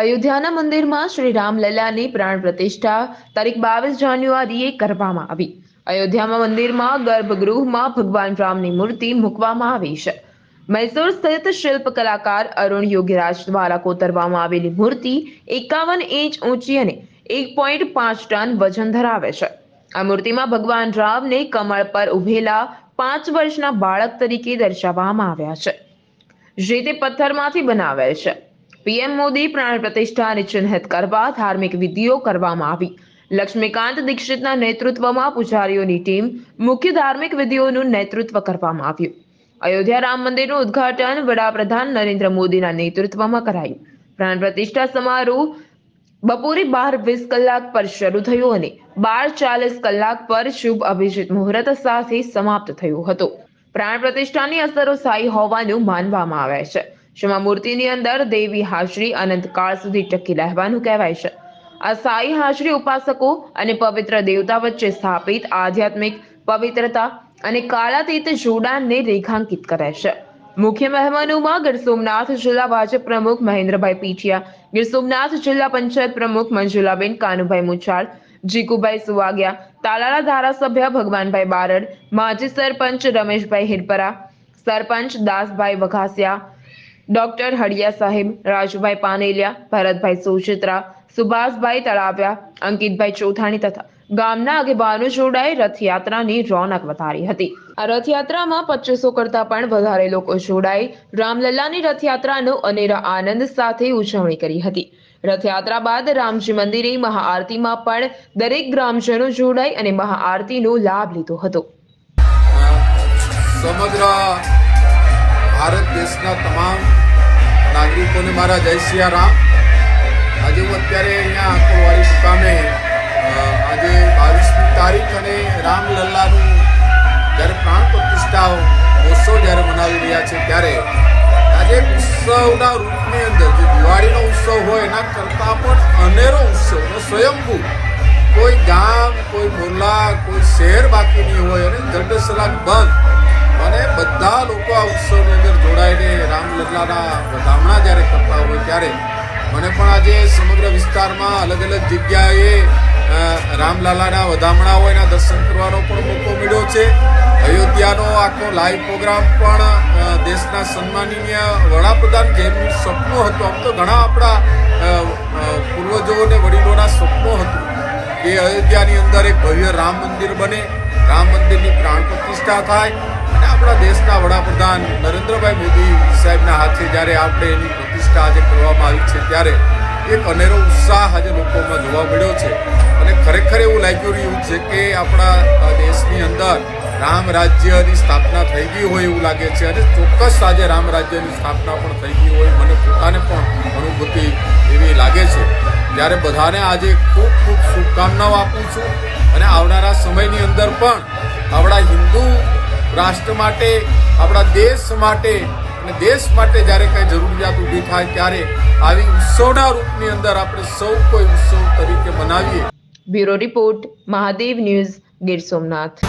અયોધ્યાના મંદિરમાં શ્રી રામલલ્લાની પ્રાણ પ્રતિષ્ઠા તારીખ બાવીસ જાન્યુઆરીએ કરવામાં આવી. અયોધ્યામાં મંદિરમાં ગર્ભગૃહમાં ભગવાન રામની મૂર્તિ મૂકવામાં આવી છે. મૈસૂર સ્થિત શિલ્પ કલાકાર અરુણ યોગીરાજ દ્વારા કોતરવામાં આવેલી મૂર્તિ એકાવન ઇંચ ઊંચી અને એક પોઈન્ટ પાંચ ટન વજન ધરાવે છે. આ મૂર્તિમાં ભગવાન રામને કમળ પર ઉભેલા પાંચ વર્ષના બાળક તરીકે દર્શાવવામાં આવ્યા છે. જે તે પથ્થરમાંથી બનાવેલ છે. પીએમ મોદી પ્રાણ પ્રતિષ્ઠાને ચિહ્નિત કરવા ધાર્મિક વિધિઓ કરવામાં આવી. લક્ષ્મીકાંત દીક્ષિતના નેતૃત્વમાં પૂજારીઓની ટીમ મુખ્ય ધાર્મિક વિધિઓનું નેતૃત્વ કરવામાં આવ્યું. અયોધ્યા રામ મંદિરનું ઉદ્ઘાટન વડાપ્રધાન નરેન્દ્ર મોદીના નેતૃત્વમાં કરાયું. પ્રાણ પ્રતિષ્ઠા સમારોહ બપોરે બાર વીસ કલાક પર શરૂ થયો અને બાર ચાલીસ કલાક પર શુભ અભિજીત મુહૂર્ત સાથે સમાપ્ત થયો હતો. પ્રાણ પ્રતિષ્ઠાની અસરો સ્થાયી હોવાનું માનવામાં આવે છે. જેમાં મૂર્તિની અંદર દેવી હાજરી અનંતકાળ સુધી ટકી રહેવાનું કહેવાય છે. આ સાઈ હાજરી ઉપાસકો અને પવિત્ર દેવતા વચ્ચે સ્થાપિત આધ્યાત્મિક પવિત્રતા અને કાળાતીત જોડાણને રેખાંકિત કરે છે. મુખ્ય મહેમાનોમાં ગીર સોમનાથ જિલ્લા ભાજપ પ્રમુખ મહેન્દ્રભાઈ પીઠિયા, ગીર સોમનાથ જિલ્લા પંચાયત પ્રમુખ મંજુલાબેન કાનુભાઈ મુછાળ, જીકુભાઈ સુવાગિયા, તાલાળા ધારાસભ્ય ભગવાનભાઈ બારડ, માજી સરપંચ રમેશભાઈ હિરપરા, સરપંચ દાસભાઈ વઘાસિયા ડોક્ટર હળિયા સાહેબ, રાજુભાઈ પાનેલિયા, ભરતભાઈ સુચિત્રા સુભાષભાઈ તળાવ્યા, અંકિતભાઈ ચોથાણી તથા ગામના આગેવાનો જોડાઈ રથયાત્રાની રોનક વધારી હતી. આ રથયાત્રામાં પચીસો કરતા પણ વધારે લોકો જોડાઈ રામલલ્લાની રથયાત્રાનો અનેરા આનંદ સાથે ઉજવણી કરી હતી. રથયાત્રા બાદ રામજી મંદિરે મહાઆરતીમાં પણ દરેક ગ્રામજનો જોડાઈ અને મહાઆરતીનો લાભ લીધો હતો. સમગ્ર ભારત દેશના તમામ નાગરિકોને મારા જય સિયા રામ આજે હું અત્યારે અહીંયા આંકોવાળી મુકામે આજે બાવીસમી તારીખ અને રામલલ્લાનું જ્યારે પ્રાણ પ્રતિષ્ઠા મહોત્સવ જ્યારે મનાવી રહ્યા છે ત્યારે, આજે ઉત્સવના રૂપની અંદર જે દિવાળીનો ઉત્સવ હોય એના કરતાં પણ અનેરો ઉત્સવ સ્વયંભૂ કોઈ ગામ, કોઈ મોહલ્લા કોઈ શહેર બાકી નહીં હોય અને સલાક બંધ રામલલ્લાના વધામણા જ્યારે કરતા હોય ત્યારે મને પણ આજે સમગ્ર વિસ્તારમાં અલગ અલગ જગ્યાએ રામલાલાના રામલાલાના હોય એના દર્શન કરવાનો પણ મોકો મળ્યો છે. અયોધ્યાનો આખો લાઈવ પ્રોગ્રામ પણ દેશના સન્માનીય વડાપ્રધાન જેમનું સપનું હતું. આમ તો ઘણા આપણા પૂર્વજો અને વડીલોના સપનું હતું કે અયોધ્યાની અંદર એક ભવ્ય રામ મંદિર બને. રામ મંદિરની પ્રાણ પ્રતિષ્ઠા થાય. આપણા દેશના વડાપ્રધાન નરેન્દ્રભાઈ મોદી સાહેબના હાથે જ્યારે આપણે એની પ્રતિષ્ઠા આજે કરવામાં આવી છે, ત્યારે એક અનેરો ઉત્સાહ આજે લોકોમાં જોવા મળ્યો છે. અને ખરેખર એવું લાગ્યું રહ્યું છે કે આપણા દેશની અંદર રામ રાજ્યની સ્થાપના થઈ ગઈ હોય એવું લાગે છે. અને ચોક્કસ આજે રામ રાજ્યની સ્થાપના પણ થઈ ગઈ હોય, મને પોતાને પણ અનુભૂતિ એવી લાગે છે. ત્યારે બધાને આજે ખૂબ ખૂબ શુભકામનાઓ આપું છું. અને આવનારા સમયની અંદર પણ આપણા હિન્દુ રાષ્ટ્ર માટે, આપણા દેશ માટે અને દેશ માટે જ્યારે કંઈ જરૂરિયાત ઊભી થાય ત્યારે આવી ઉત્સવના રૂપની અંદર આપણે સૌ કોઈ ઉત્સવ તરીકે મનાવીએ. Bureau report, Mahadev news, Gir Somnath.